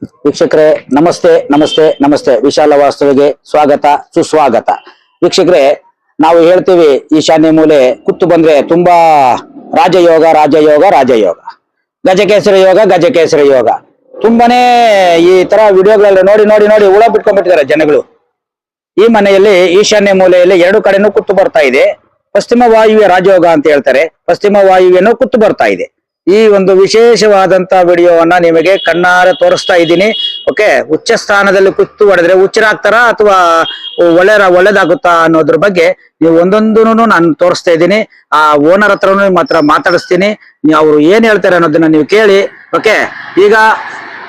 ವೀಕ್ಷಕರೇ, ನಮಸ್ತೆ ನಮಸ್ತೆ ನಮಸ್ತೆ. ವಿಶಾಲ ವಾಸ್ತವಿಗೆ ಸ್ವಾಗತ, ಸುಸ್ವಾಗತ. ವೀಕ್ಷಕರೇ, ನಾವು ಹೇಳ್ತೀವಿ, ಈಶಾನ್ಯ ಮೂಲೆ ಕುತ್ತು ಬಂದ್ರೆ ತುಂಬಾ ರಾಜಯೋಗ ರಾಜಯೋಗ ರಾಜಯೋಗ. ಗಜಕೇಸರಿ ಯೋಗ ಗಜಕೇಸರಿ ಯೋಗ. ತುಂಬಾನೇ ಈ ತರ ವಿಡಿಯೋಗಳಲ್ಲಿ ನೋಡಿ ನೋಡಿ ನೋಡಿ ಉಳ ಬಿಟ್ಕೊಂಡ್ಬಿಟ್ಟಿದ್ದಾರೆ ಜನಗಳು. ಈ ಮನೆಯಲ್ಲಿ, ಈಶಾನ್ಯ ಮೂಲೆಯಲ್ಲಿ ಎರಡು ಕಡೆನೂ ಕುತ್ತು ಬರ್ತಾ ಇದೆ. ಪಶ್ಚಿಮ ವಾಯುವ್ಯ ರಾಜಯೋಗ ಅಂತ ಹೇಳ್ತಾರೆ. ಪಶ್ಚಿಮ ವಾಯುವ್ಯನೂ ಕುತ್ತು ಬರ್ತಾ ಇದೆ. ಈ ಒಂದು ವಿಶೇಷವಾದಂತ ವಿಡಿಯೋವನ್ನ ನಿಮಗೆ ಕಣ್ಣಾರೆ ತೋರಿಸ್ತಾ ಇದ್ದೀನಿ. ಓಕೆ ಉಚ್ಚ ಸ್ಥಾನದಲ್ಲಿ ಕುತ್ತು ಹೊಡೆದ್ರೆ ಹುಚ್ಚರಾಗ್ತಾರ ಅಥವಾ ಒಳ್ಳೆ ಒಳ್ಳೇದಾಗುತ್ತಾ ಅನ್ನೋದ್ರ ಬಗ್ಗೆ ನೀವು ಒಂದೊಂದೂ ನಾನು ತೋರಿಸ್ತಾ ಇದ್ದೀನಿ. ಆ ಓನರ್ ಹತ್ರನೂ ನಿಮ್ಮ ಹತ್ರ ಮಾತಾಡಿಸ್ತೀನಿ. ಅವರು ಏನ್ ಹೇಳ್ತಾರೆ ಅನ್ನೋದನ್ನ ನೀವು ಕೇಳಿ. ಓಕೆ ಈಗ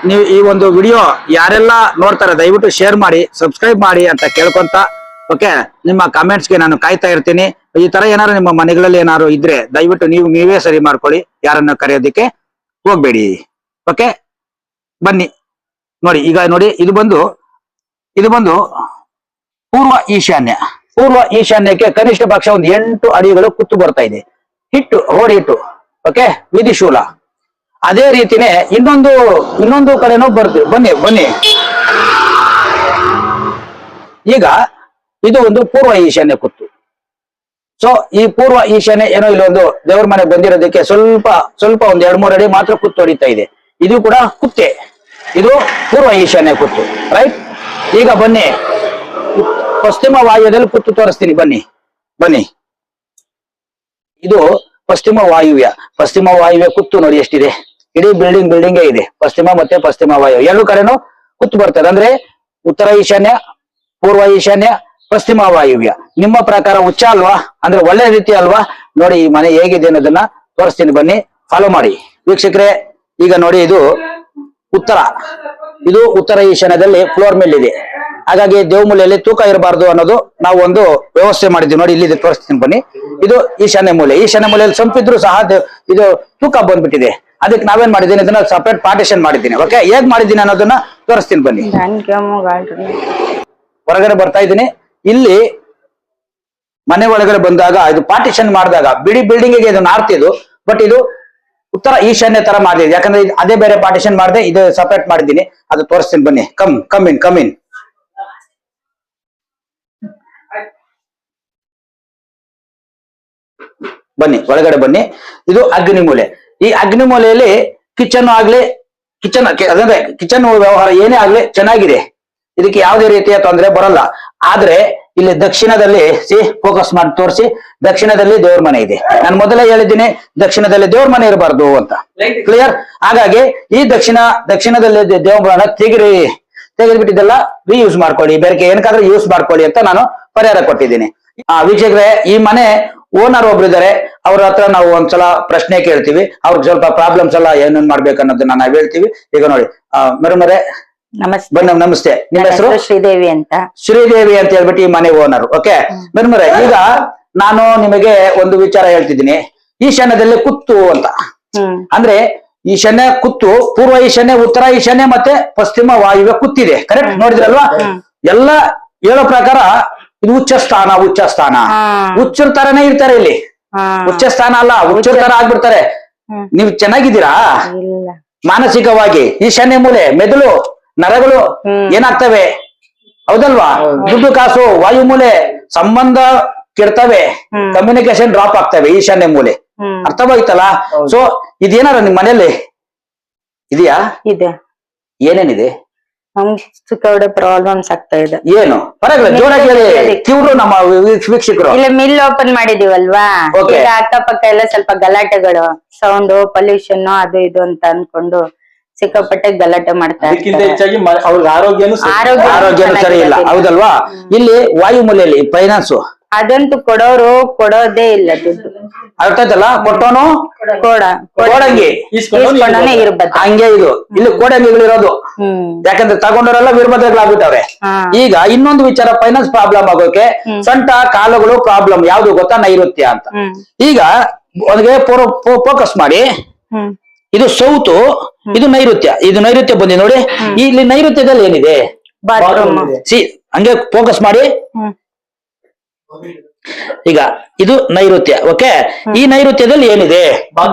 ನೀವು ಈ ಒಂದು ವಿಡಿಯೋ ಯಾರೆಲ್ಲ ನೋಡ್ತಾರೆ, ದಯವಿಟ್ಟು ಶೇರ್ ಮಾಡಿ, ಸಬ್ಸ್ಕ್ರೈಬ್ ಮಾಡಿ ಅಂತ ಕೇಳ್ಕೊಂತ ಓಕೆ ನಿಮ್ಮ ಕಮೆಂಟ್ಸ್ಗೆ ನಾನು ಕಾಯ್ತಾ ಇರ್ತೀನಿ. ಈ ತರ ಏನಾದ್ರು ನಿಮ್ಮ ಮನೆಗಳಲ್ಲಿ ಏನಾದ್ರು ಇದ್ರೆ ದಯವಿಟ್ಟು ನೀವು ನೀವೇ ಸರಿ ಮಾಡ್ಕೊಳ್ಳಿ, ಯಾರನ್ನ ಕರೆಯೋದಿಕ್ಕೆ ಹೋಗ್ಬೇಡಿ. ಓಕೆ ಬನ್ನಿ. ನೋಡಿ, ಈಗ ನೋಡಿ, ಇದು ಬಂದು ಇದು ಬಂದು ಪೂರ್ವ ಈಶಾನ್ಯ. ಪೂರ್ವ ಈಶಾನ್ಯಕ್ಕೆ ಕನಿಷ್ಠ ಪಕ್ಷ ಒಂದು ಎಂಟು ಅಡಿಗಳು ಕುತ್ತು ಬರ್ತಾ ಇದೆ. ಹಿಟ್ಟು ರೋಡ್ ಹಿಟ್ಟು. ಓಕೆ ವಿಧಿಶೂಲ ಅದೇ ರೀತಿನೇ ಇನ್ನೊಂದು ಇನ್ನೊಂದು ಕಡೆನೂ ಬರ್ತೀವಿ ಬನ್ನಿ ಬನ್ನಿ. ಈಗ ಇದು ಒಂದು ಪೂರ್ವ ಈಶಾನ್ಯ ಕುತ್ತು. ಸೊ ಈ ಪೂರ್ವ ಈಶಾನ್ಯ ಏನೋ ಇಲ್ಲೊಂದು ದೇವರ ಮನೆಗೆ ಬಂದಿರೋದಕ್ಕೆ ಸ್ವಲ್ಪ ಸ್ವಲ್ಪ ಒಂದ್ ಎರಡ್ ಮೂರು ಅಡಿ ಮಾತ್ರ ಕುತ್ತು ಹೊಡಿತಾ ಇದೆ. ಇದು ಕೂಡ ಕುತ್ತೆ. ಇದು ಪೂರ್ವ ಈಶಾನ್ಯ ಕುತ್ತು ರೈಟ್ ಈಗ ಬನ್ನಿ. ಪಶ್ಚಿಮ ವಾಯುವ್ಯದಲ್ಲಿ ಕುತ್ತು ತೋರಿಸ್ತೀನಿ, ಬನ್ನಿ ಬನ್ನಿ. ಇದು ಪಶ್ಚಿಮ ವಾಯುವ್ಯ. ಪಶ್ಚಿಮ ವಾಯುವ್ಯ ಕುತ್ತು ನೋಡಿ ಎಷ್ಟಿದೆ. ಇಡೀ ಬಿಲ್ಡಿಂಗ್ ಬಿಲ್ಡಿಂಗ್ ಇದೆ. ಪಶ್ಚಿಮ ಮತ್ತೆ ಪಶ್ಚಿಮ ವಾಯು. ಎರಡು ಕಡೆನೂ ಕುತ್ತು ಬರ್ತದೆ. ಅಂದ್ರೆ ಉತ್ತರ ಈಶಾನ್ಯ, ಪೂರ್ವ ಈಶಾನ್ಯ ಪಶ್ಚಿಮ ವಾಯುವ್ಯ ನಿಮ್ಮ ಪ್ರಕಾರ ಉಚ್ಚ ಅಲ್ವಾ? ಅಂದ್ರೆ ಒಳ್ಳೆ ರೀತಿ ಅಲ್ವಾ? ನೋಡಿ ಈ ಮನೆ ಹೇಗಿದೆ ಅನ್ನೋದನ್ನ ತೋರಿಸ್ತೀನಿ ಬನ್ನಿ. ಫಾಲೋ ಮಾಡಿ. ವೀಕ್ಷಕರೇ ಈಗ ನೋಡಿ ಇದು ಉತ್ತರ. ಇದು ಉತ್ತರ ಈಶಾನ್ಯದಲ್ಲಿ ಫ್ಲೋರ್ ಮೇಲ್ ಇದೆ. ಹಾಗಾಗಿ ದೇವಮೂಲೆಯಲ್ಲಿ ತೂಕ ಇರಬಾರ್ದು ಅನ್ನೋದು ನಾವು ಒಂದು ವ್ಯವಸ್ಥೆ ಮಾಡಿದ್ವಿ. ನೋಡಿ ಇಲ್ಲಿ ತೋರಿಸ್ತೀನಿ ಬನ್ನಿ. ಇದು ಈಶಾನ್ಯ ಮೂಲೆ. ಈಶಾನ್ಯ ಮೂಲೆಯಲ್ಲಿ ಸಂಪಿದ್ರು ಸಹ ಇದು ತೂಕ ಬಂದ್ಬಿಟ್ಟಿದೆ. ಅದಕ್ಕೆ ನಾವೇನ್ ಮಾಡಿದ್ದೀನಿ? ಇದನ್ನ ಸಪರೇಟ್ ಪಾರ್ಟಿಷನ್ ಮಾಡಿದ್ದೀನಿ. ಓಕೆ ಹೇಗ್ ಮಾಡಿದ್ದೀನಿ ಅನ್ನೋದನ್ನ ತೋರಿಸ್ತೀನಿ ಬನ್ನಿ. ಹೊರಗಡೆ ಬರ್ತಾ ಇದ್ದೀನಿ. ಇಲ್ಲಿ ಮನೆ ಒಳಗಡೆ ಬಂದಾಗ ಇದು ಪಾರ್ಟಿಷನ್ ಮಾಡಿದಾಗ, ಬಿಡಿ ಬಿಲ್ಡಿಂಗ್ಗೆ ಇದು ನಾರ್ತ್ ಇದು ಬಟ್ ಇದು ಉತ್ತರ ಈಶಾನ್ಯ ತರ ಮಾಡಿದೆ. ಯಾಕಂದ್ರೆ ಅದೇ ಬೇರೆ ಪಾರ್ಟಿಷನ್ ಮಾಡಿದೆ, ಇದು ಸಪರೇಟ್ ಮಾಡಿದ್ದೀನಿ. ಅದು ತೋರಿಸ್ತೀನಿ ಬನ್ನಿ. Come come in come in ಬನ್ನಿ, ಒಳಗಡೆ ಬನ್ನಿ. ಇದು ಅಗ್ನಿ ಮೂಲೆ. ಈ ಅಗ್ನಿ ಮೂಲೆಯಲ್ಲಿ ಕಿಚನ್ ಆಗ್ಲಿ ಕಿಚನ್ ಅದಂದ್ರೆ ಕಿಚನ್ ವ್ಯವಹಾರ ಏನೇ ಆಗ್ಲಿ ಚೆನ್ನಾಗಿದೆ. ಇದಕ್ಕೆ ಯಾವುದೇ ರೀತಿಯ ತೊಂದರೆ ಬರಲ್ಲ. ಆದ್ರೆ ಇಲ್ಲಿ ದಕ್ಷಿಣದಲ್ಲಿ ಸಿ ಫೋಕಸ್ ಮಾಡಿ ತೋರಿಸಿ ದಕ್ಷಿಣದಲ್ಲಿ ದೇವ್ರ ಮನೆ ಇದೆ. ನಾನು ಮೊದಲೇ ಹೇಳಿದ್ದೀನಿ ದಕ್ಷಿಣದಲ್ಲಿ ದೇವ್ರ ಮನೆ ಇರಬಾರ್ದು ಅಂತ. ಕ್ಲಿಯರ್ ಹಾಗಾಗಿ ಈ ದಕ್ಷಿಣ ದಕ್ಷಿಣದಲ್ಲಿ ದೇವ್ರನ್ನ ದೇವ್ರ ಮನೆ ತೆಗಿರಿ ತೆಗೆದ್ಬಿಟ್ಟಿದ್ದೆಲ್ಲ ಯೂಸ್ ಮಾಡ್ಕೊಳ್ಳಿ. ಬೇರೆ ಏನಕ್ಕಾದ್ರೂ ಯೂಸ್ ಮಾಡ್ಕೊಳ್ಳಿ ಅಂತ ನಾನು ಪರಿಹಾರ ಕೊಟ್ಟಿದ್ದೀನಿ. ಆ ವೀಕ್ಷಕರೇ ಈ ಮನೆ ಓನರ್ ಒಬ್ರು ಇದ್ದಾರೆ. ಅವ್ರ ಹತ್ರ ನಾವು ಒಂದ್ಸಲ ಪ್ರಶ್ನೆ ಕೇಳ್ತೀವಿ. ಅವ್ರಿಗೆ ಸ್ವಲ್ಪ ಪ್ರಾಬ್ಲಮ್ಸ್ ಎಲ್ಲ ಏನೇನ್ ಮಾಡ್ಬೇಕು ಅನ್ನೋದನ್ನ ನಾವು ಹೇಳ್ತೀವಿ. ಈಗ ನೋಡಿ ಮೇಡಮ್ ನಮಸ್ತೆ. ಬನ್ನಿ ನಮಸ್ತೆ. ನಿಮ್ಮ ಹೆಸರು? ಶ್ರೀದೇವಿ ಅಂತ. ಶ್ರೀದೇವಿ ಅಂತ ಹೇಳ್ಬಿಟ್ಟು ಈ ಮನೆ ಓನರ್ ಓಕೆ ಮೇಡಮ್ ಈಗ ನಾನು ನಿಮಗೆ ಒಂದು ವಿಚಾರ ಹೇಳ್ತಿದ್ದೀನಿ. ಈಶಾನ್ಯದಲ್ಲಿ ಕುತ್ತು ಅಂತ. ಅಂದ್ರೆ ಈಶಾನ್ಯ ಕುತ್ತು ಪೂರ್ವ ಈಶಾನ್ಯ ಉತ್ತರ ಈಶಾನ್ಯ ಮತ್ತೆ ಪಶ್ಚಿಮ ವಾಯುವ್ಯ ಕುತ್ತಿದೆ. ಕರೆಕ್ಟ್ ನೋಡಿದ್ರಲ್ವಾ? ಎಲ್ಲ ಹೇಳೋ ಪ್ರಕಾರ ಇದು ಉಚ್ಚ ಸ್ಥಾನ ಉಚ್ಚ ಸ್ಥಾನ. ಉಚ್ಚರ ತರನೇ ಇರ್ತಾರೆ ಇಲ್ಲಿ. ಉಚ್ಚ ಸ್ಥಾನ ಅಲ್ಲ ಉಚ್ಚರ ತರ ಆಗ್ಬಿಡ್ತಾರೆ. ನೀವು ಚೆನ್ನಾಗಿದ್ದೀರಾ? ಮಾನಸಿಕವಾಗಿ ಈಶಾನ್ಯ ಮೂಲೆ ಮೆದುಳು ನರಗಳು ಏನಾಗ್ತವೆ? ಹೌದಲ್ವಾ? ದುಡ್ಡು ಕಾಸು ವಾಯು ಮೂಲೆ ಸಂಬಂಧ ಕೆಡ್ತವೆ. ಕಮ್ಯುನಿಕೇಶನ್ ಡ್ರಾಪ್ ಆಗ್ತವೆ ಈಶಾನ್ಯ ಮೂಲೆ. ಅರ್ಥವಾಯ್ತಲ್ಲ? ಸೊ ಇದೇನಾರ ನಿಮ್ ಮನೆಯಲ್ಲಿ ಇದೆಯಾ? ಇದೆ. ಏನೇನಿದೆ? ನಮ್ಗೆ ಪ್ರಾಬ್ಲಮ್ಸ್ ಆಗ್ತಾ ಇದೆ. ಏನು? ಪರವಾಗಿಲ್ಲ ಜೋರಾಗಿ ಹೇಳಿ. ಕಿವ್ರು ನಮ್ಮ ವೀಕ್ಷಕರು. ಇಲ್ಲ ಮಿಲ್ ಓಪನ್ ಮಾಡಿದೀವಲ್ವಾ. ಈಗ ಅಕ್ಕಪಕ್ಕ ಎಲ್ಲ ಸ್ವಲ್ಪ ಗಲಾಟೆಗಳು ಸೌಂಡ್ ಪೊಲ್ಯೂಷನ್ ಅದು ಇದು ಅಂತ ಅನ್ಕೊಂಡು ಸಿಕ್ಕಾಪಟ್ಟೆ ಗಲಾಟೆ ಮಾಡ್ತಾರೆ ಅದಕ್ಕಿಂತ ಹೆಚ್ಚಾಗಿ ಮ- ಅವ್ರಿಗೆ ಆರೋಗ್ಯನೂ ಸರಿ. ಆರೋಗ್ಯ ಆರೋಗ್ಯನೂ ಸರಿ ಇಲ್ಲ. ಹೌದಲ್ವಾ? ಇಲ್ಲಿ ವಾಯು ಮೂಲೆಯಲ್ಲಿ ಫೈನಾನ್ಸ್. ಅದಂತೂ ಕೊಡೋರು ಕೊಡೋದೇ ಇಲ್ಲ ದುಡ್ಡು. ಅರ್ಥ ಆಯ್ತಲ್ಲ? ಕೊಟ್ಟೋನು? ಕೊಡಂಗಿ. ಹಂಗೆ ಇದು. ಇಲ್ಲಿ ಕೋಡಂಗಿಗಳು ಇರೋದು ಹ್ಮ್. ಯಾಕಂದ್ರೆ ತಗೊಂಡವರೆಲ್ಲ ವೀರಭದ್ರಗಳಾಗ್ಬಿಟ್ಟವ್ರೆ ಹಾ. ಈಗ ಇನ್ನೊಂದು ವಿಚಾರ ಫೈನಾನ್ಸ್ ಪ್ರಾಬ್ಲಮ್ ಆಗೋಕೆ ಸೊಂಟ ಕಾಲುಗಳು ಪ್ರಾಬ್ಲಮ್ ಯಾವ್ದು ಗೊತ್ತಾ? ನೈಋತ್ಯ ಅಂತ. ಹ್ಮ್. ಈಗ ಅವನಿಗೆ ಫೋಕಸ್ ಮಾಡಿ. ಹ್ಮ್. ಇದು ಸೌತು. ಇದು ನೈಋತ್ಯ ಇದು ನೈಋತ್ಯ ಬಂದಿ ನೋಡಿ. ಇಲ್ಲಿ ನೈಋತ್ಯದಲ್ಲಿ ಏನಿದೆ? ಸಿ ಹಂಗೆ ಫೋಕಸ್ ಮಾಡಿ. ಈಗ ಇದು ನೈಋತ್ಯ ಓಕೆ? ಈ ನೈಋತ್ಯದಲ್ಲಿ ಏನಿದೆ?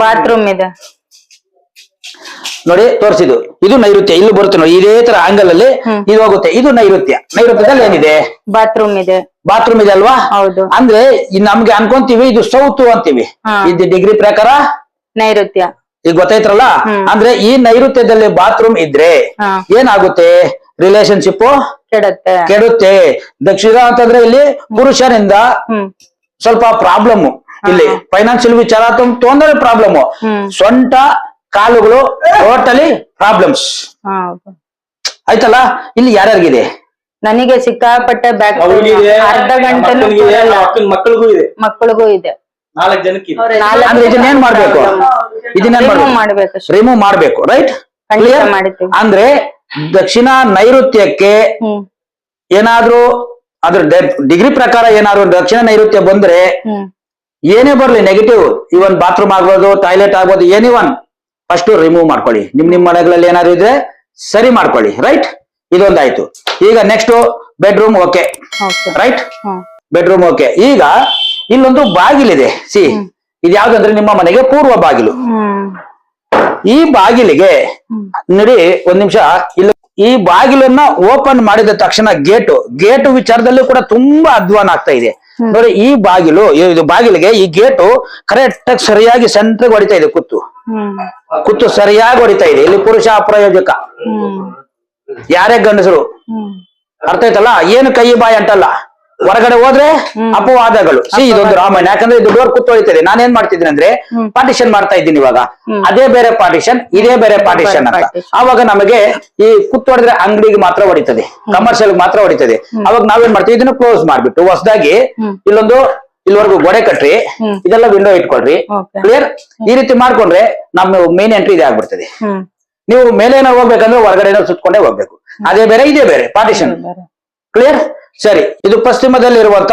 ಬಾತ್ರೂಮ್ ಇದೆ. ನೋಡಿ ತೋರಿಸಿದು ಇದು ನೈಋತ್ಯ ಇಲ್ಲಿ ಬರುತ್ತೆ ನೋಡಿ ಇದೇ ತರ ಆಂಗಲ್ ಅಲ್ಲಿ ಇದು ಹೋಗುತ್ತೆ. ಇದು ನೈಋತ್ಯ ನೈಋತ್ಯದಲ್ಲಿ ಏನಿದೆ? ಬಾತ್ರೂಮ್ ಇದೆ. ಬಾತ್ರೂಮ್ ಇದೆ ಅಲ್ವಾ? ಹೌದು. ಅಂದ್ರೆ ನಮ್ಗೆ ಅನ್ಕೊಂತೀವಿ ಇದು ಸೌತ್ ಅಂತೀವಿ. ಇದು ಡಿಗ್ರಿ ಪ್ರಕಾರ? ನೈಋತ್ಯ. ಈಗ ಗೊತ್ತೈತ್ರಲ್ಲ ಅಂದ್ರೆ ಈ ನೈಋತ್ಯದಲ್ಲಿ ಬಾತ್ರೂಮ್ ಇದ್ರೆ ಏನಾಗುತ್ತೆ? ರಿಲೇಶನ್ಶಿಪ್ ಕೆಡುತ್ತೆ. ಕೆಡುತ್ತೆ. ದಕ್ಷಿಣ ಅಂತಂದ್ರೆ ಇಲ್ಲಿ ಪುರುಷರಿಂದ ಸ್ವಲ್ಪ ಪ್ರಾಬ್ಲಮ್ ಇಲ್ಲಿ ಫೈನಾನ್ಷಿಯಲ್ ವಿಚಾರ ತುಂಬ ತೊಂದರೆ ಪ್ರಾಬ್ಲಮ್ ಸೊಂಟ ಕಾಲುಗಳು ಟೋಟಲಿ ಪ್ರಾಬ್ಲಮ್ಸ್ ಆಯ್ತಲ್ಲ? ಇಲ್ಲಿ ಯಾರ್ಯಾರಿಗಿದೆ? ನನಗೆ ಸಿಕ್ಕಾಪಟ್ಟೆ ಬ್ಯಾಕ್ ಅರ್ಧ ಗಂಟೆ ಮಕ್ಕಳಿಗೂ ಇದೆ. ಮಕ್ಕಳಿಗೂ ಇದೆ. ನಾಲ್ಕು ಜನಕ್ಕೆ ಏನ್ ಅಂದ್ರೆ ಇದನ್ನೇನ್ ಮಾಡ್ಬೇಕು? Remove ಮಾಡ್ಬೇಕು? ರಿಮೂವ್ ಮಾಡ್ಬೇಕು ರೈಟ್. ಅಂದ್ರೆ ದಕ್ಷಿಣ ನೈಋತ್ಯಕ್ಕೆ ಏನಾದ್ರು ಅದ್ರ ಡಿಗ್ರಿ ಪ್ರಕಾರ ಏನಾದ್ರು ದಕ್ಷಿಣ ನೈಋತ್ಯ ಬಂದ್ರೆ ಏನೇ ಬರ್ಲಿ ನೆಗೆಟಿವ್ ಇವನ್ ಬಾತ್ರೂಮ್ ಆಗ್ಬೋದು ಟಾಯ್ಲೆಟ್ ಆಗ್ಬೋದು ಏನಿ ಒನ್ ಫಸ್ಟ್ ರಿಮೂವ್ ಮಾಡ್ಕೊಳ್ಳಿ. ನಿಮ್ ನಿಮ್ ಮನೆಗಳಲ್ಲಿ ಏನಾದ್ರು ಇದ್ರೆ ಸರಿ ಮಾಡ್ಕೊಳ್ಳಿ ರೈಟ್ ಇದೊಂದಾಯ್ತು. ಈಗ next bedroom okay right bedroom okay ಈಗ ಇಲ್ಲೊಂದು ಬಾಗಿಲಿದೆ ಸಿ ಇದು ಯಾವ್ದಂದ್ರೆ ನಿಮ್ಮ ಮನೆಗೆ ಪೂರ್ವ ಬಾಗಿಲು. ಈ ಬಾಗಿಲಿಗೆ ನೋಡಿ ಒಂದ್ ನಿಮಿಷ ಇಲ್ಲಿ ಈ ಬಾಗಿಲನ್ನ ಓಪನ್ ಮಾಡಿದ ತಕ್ಷಣ ಗೇಟು ಗೇಟು ವಿಚಾರದಲ್ಲೂ ಕೂಡ ತುಂಬಾ ಅಧ್ವಾನ ಆಗ್ತಾ ಇದೆ. ನೋಡಿ ಈ ಬಾಗಿಲು ಇದು ಬಾಗಿಲಿಗೆ ಈ ಗೇಟು ಕರೆಕ್ಟ್ ಆಗಿ ಸರಿಯಾಗಿ ಸೆಂಟ್ರಿಗೆ ಹೊಡಿತಾ ಇದೆ ಕುತ್ತು ಕುತ್ತು ಸರಿಯಾಗಿ ಹೊಡಿತಾ ಇದೆ. ಇಲ್ಲಿ ಪುರುಷ ಅಪ್ರಯೋಜಕ. ಯಾರೇ ಗಂಡಸರು. ಅರ್ಥ ಆಯ್ತಲ್ಲ? ಏನು ಕೈ ಬಾಯಿ ಅಂಟಲ್ಲ ಹೊರಗಡೆ ಹೋದ್ರೆ ಅಪವಾದಗಳು. ಸಿ ಇದೊಂದು ರಾಮಾಯಣ. ಯಾಕಂದ್ರೆ ಇದು ಡೋರ್ ನಾನು ಏನ್ ನಾನೇನ್ ಮಾಡ್ತಿದ್ದೀನಿ ಅಂದ್ರೆ ಪಾರ್ಟಿಷನ್ ಮಾಡ್ತಾ ಇದ್ದೀನಿ ಇವಾಗ. ಅದೇ ಬೇರೆ ಪಾರ್ಟಿಷನ್ ಇದೇ ಬೇರೆ ಪಾರ್ಟಿಷನ್ ಅಂತ. ಅವಾಗ ನಮಗೆ ಈ ಕುತ್ತು ಹೊಡೆದ್ರೆ ಅಂಗಡಿಗೆ ಮಾತ್ರ ಹೊಡಿತದೆ. ಕಮರ್ಷಿಯಲ್ ಮಾತ್ರ ಹೊಡಿತದೆ. ಅವಾಗ ನಾವೇನ್ ಮಾಡ್ತೀವಿ? ಇದನ್ನ ಕ್ಲೋಸ್ ಮಾಡ್ಬಿಟ್ಟು ಹೊಸದಾಗಿ ಇಲ್ಲೊಂದು ಇಲ್ಲಿವರೆಗೂ ಗೋಡೆ ಕಟ್ರಿ. ಇದೆಲ್ಲ ವಿಂಡೋ ಇಟ್ಕೊಳ್ರಿ. ಕ್ಲಿಯರ್ ಈ ರೀತಿ ಮಾಡ್ಕೊಂಡ್ರೆ ನಮ್ಮ ಮೇನ್ ಎಂಟ್ರಿ ಇದೆ ಆಗ್ಬಿಡ್ತದೆ. ನೀವು ಮೇಲೆ ಏನೋ ಹೋಗ್ಬೇಕಂದ್ರೆ ಹೊರಗಡೆ ಸುತ್ಕೊಂಡೇ ಹೋಗ್ಬೇಕು. ಅದೇ ಬೇರೆ ಇದೇ ಬೇರೆ ಪಾರ್ಟಿಷನ್ ಕ್ಲಿಯರ್ ಸರಿ ಇದು ಪಶ್ಚಿಮದಲ್ಲಿರುವಂತ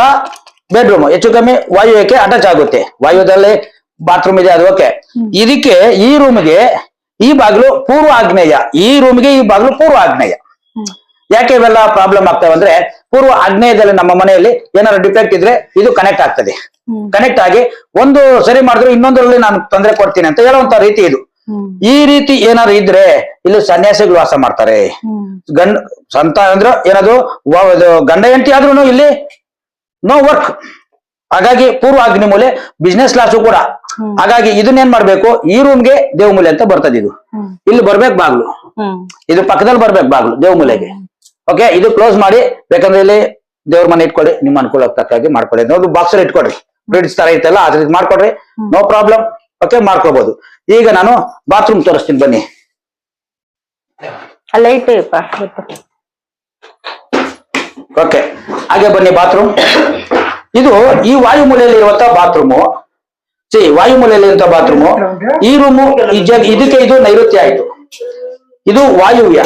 ಬೆಡ್ರೂಮ್ ಹೆಚ್ಚು ಕಮ್ಮಿ ವಾಯುವ್ಯಕ್ಕೆ ಅಟ್ಯಾಚ್ ಆಗುತ್ತೆ. ವಾಯುದಲ್ಲಿ ಬಾತ್ರೂಮ್ ಇದೆ ಅದು ಓಕೆ ಇದಕ್ಕೆ ಈ ರೂಮ್ಗೆ ಈ ಬಾಗಿಲು ಪೂರ್ವ ಆಗ್ನೇಯ. ಈ ರೂಮ್ಗೆ ಈ ಬಾಗಿಲು ಪೂರ್ವ ಆಗ್ನೇಯ. ಯಾಕೆ ಇವೆಲ್ಲ ಪ್ರಾಬ್ಲಮ್ ಆಗ್ತವೆ ಅಂದ್ರೆ ಪೂರ್ವ ಆಗ್ನೇಯದಲ್ಲಿ ನಮ್ಮ ಮನೆಯಲ್ಲಿ ಏನಾದ್ರು ಡಿಫೆಕ್ಟ್ ಇದ್ರೆ ಇದು ಕನೆಕ್ಟ್ ಆಗ್ತದೆ. ಕನೆಕ್ಟ್ ಆಗಿ ಒಂದು ಸರಿ ಮಾಡಿದ್ರೆ ಇನ್ನೊಂದರಲ್ಲಿ ನಾನು ತೊಂದರೆ ಕೊಡ್ತೀನಿ ಅಂತ ಹೇಳುವಂತ ರೀತಿ ಇದು. ಈ ರೀತಿ ಏನಾದ್ರು ಇದ್ರೆ ಇಲ್ಲಿ ಸನ್ಯಾಸಿಗಳು ವಾಸ ಮಾಡ್ತಾರೆ. ಗಂಡ ಸಂತ ಅಂದ್ರೆ ಏನದು ಗಂಡ ಹೆಂಡತಿ ಆದ್ರೂ ಇಲ್ಲಿ ನೋ ವರ್ಕ್ ಹಾಗಾಗಿ ಪೂರ್ವ ಅಗ್ನಿಮೂಲೆ ಬಿಸ್ನೆಸ್ ಕ್ಲಾಸು ಕೂಡ. ಹಾಗಾಗಿ ಇದನ್ನೇನ್ ಮಾಡ್ಬೇಕು ಈ ರೂಮ್ಗೆ ದೇವಮೂಲೆ ಅಂತ ಬರ್ತದೆ ಇದು. ಇಲ್ಲಿ ಬರ್ಬೇಕು ಬಾಗ್ಲು. ಇದು ಪಕ್ಕದಲ್ಲಿ ಬರ್ಬೇಕು ಬಾಗ್ಲು ದೇವಮೂಲೆಗೆ ಓಕೆ ಇದು ಕ್ಲೋಸ್ ಮಾಡಿ ಬೇಕಂದ್ರೆ ಇಲ್ಲಿ ದೇವ್ರ ಮನೆ ಇಟ್ಕೊಳ್ಳಿ ನಿಮ್ಮ ಅನುಕೂಲ ತಕ್ಕಾಗಿ ಮಾಡ್ಕೊಳ್ಳಿ. ನೋಡಿ ಬಾಕ್ಸ್ ಇಟ್ಕೊಡ್ರಿ ಬ್ರಿಡ್ಜ್ ತರ ಇತ್ತಲ್ಲ ಅದ್ರ ಮಾಡ್ಕೊಡ್ರಿ. ನೋ ಪ್ರಾಬ್ಲಮ್ ಓಕೆ ಮಾಡ್ಕೋಬಹುದು ಈಗ ನಾನು ಬಾತ್ರೂಮ್ ತೋರಿಸ್ತೀನಿ ಬನ್ನಿ. ಓಕೆ ಹಾಗೆ ಬನ್ನಿ ಬಾತ್ರೂಮ್ ಇದು ಈ ವಾಯುಮೂಲೆಯಲ್ಲಿ ಇರುವಂತ ಬಾತ್ರೂಮು ಸಿ ವಾಯುಮೂಲೆಯಲ್ಲಿ ಇರುವಂತ ಬಾತ್ರೂಮು ಈ ರೂಮು ಇದಕ್ಕೆ ಇದು ನೈಋತ್ಯ ಆಯ್ತು. ಇದು ವಾಯುವ್ಯ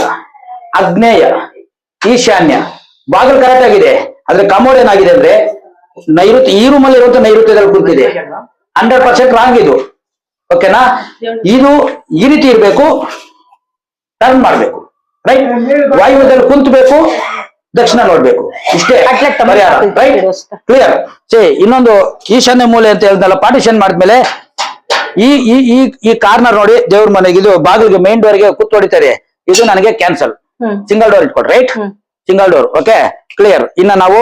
ಅಗ್ನೇಯ ಈಶಾನ್ಯ. ಬಾಗಿಲು ಕರೆಕ್ಟ್ ಆಗಿದೆ. ಆದ್ರೆ ಕಮೋಡ್ ಏನಾಗಿದೆ ಅಂದ್ರೆ ನೈಋತ್ಯ ಈ ರೂಮಲ್ಲಿ ಇರುವಂತ ನೈಋತ್ಯದಲ್ಲಿ ಕುಂತಿದೆ. ಹಂಡ್ರೆಡ್ ಪರ್ಸೆಂಟ್ ರಾಂಗ್ ಇದು. ಓಕೆನಾ ಇದು ಈ ರೀತಿ ಇರ್ಬೇಕು ಟರ್ನ್ ಮಾಡಬೇಕು ರೈಟ್ ವಾಯುವ್ಯದಲ್ಲಿ ಕುಂತಬೇಕು ದಕ್ಷಿಣ ನೋಡ್ಬೇಕು ಇಷ್ಟೇ ರೈಟ್ ಕ್ಲಿಯರ್ ಸೇ ಇನ್ನೊಂದು ಈಶಾನ್ಯ ಮೂಲೆ ಅಂತ ಹೇಳಿದ್ನಲ್ಲ ಪಾರ್ಟಿಷನ್ ಮಾಡಿದ್ಮೇಲೆ ಈ ಈ ಈ ಕಾರ್ನರ್ ನೋಡಿ ದೇವ್ರ ಮನೆಗೆ ಇದು ಬಾಗಿಲಿಗೆ ಮೇನ್ ಡೋರ್ಗೆ ಕುತ್ತು ಹೊಡಿತಾರೆ. ಇದು ನನಗೆ cancel single door ಇಟ್ಕೊಡ್ರಿ right single door okay clear ಇನ್ನ ನಾವು